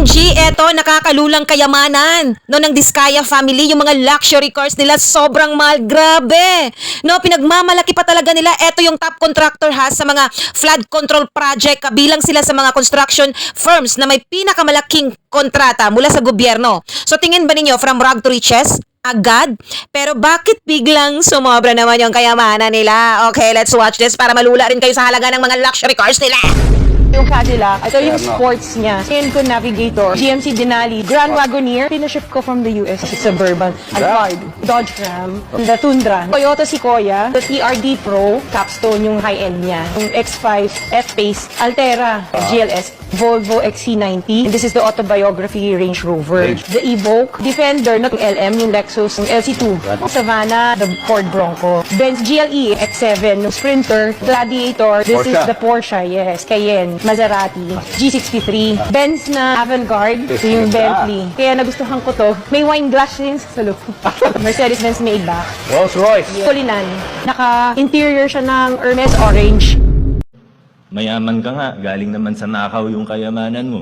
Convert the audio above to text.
OMG, eto, nakakalulang kayamanan. No, ng Diskaya family, yung mga luxury cars nila, sobrang mahal. Grabe. No, pinagmamalaki pa talaga nila. Eto yung top contractor ha sa mga flood control project. Kabilang sila sa mga construction firms na may pinakamalaking kontrata mula sa gobyerno. So, tingin ba ninyo from rag to riches? agad. Pero bakit biglang sumobra naman yung kayamanan nila? Okay, let's watch this para malula rin kayo sa halaga ng mga luxury cars nila. Yung Cadillac, ito yung sports niya. Inco Navigator, GMC Denali, Grand Wagoneer, pinaship ko from the US. Suburban, Alphard, Dodge Ram, the Tundra, Toyota Sequoia, the TRD Pro, Capstone yung high-end niya, yung X5, F-Pace, Altera, GLS, Volvo XC90. And this is the autobiography Range Rover. The Evoque, Defender, not yung LM, yung Lexus, yung LC2, Savannah, the Ford Bronco, Benz GLE X7, yung Sprinter, Gladiator, this is Porsche. the Porsche, yes, Cayenne, Maserati, G63, Benz na Avantgarde, ito yung Bentley. Kaya nagustuhan ko to. May wine glass din sa loob. Mercedes-Benz Maybach. Rolls Royce. Kulinan. Naka-interior siya ng Hermes Orange. Mayaman ka nga, galing naman sa nakaw yung kayamanan mo.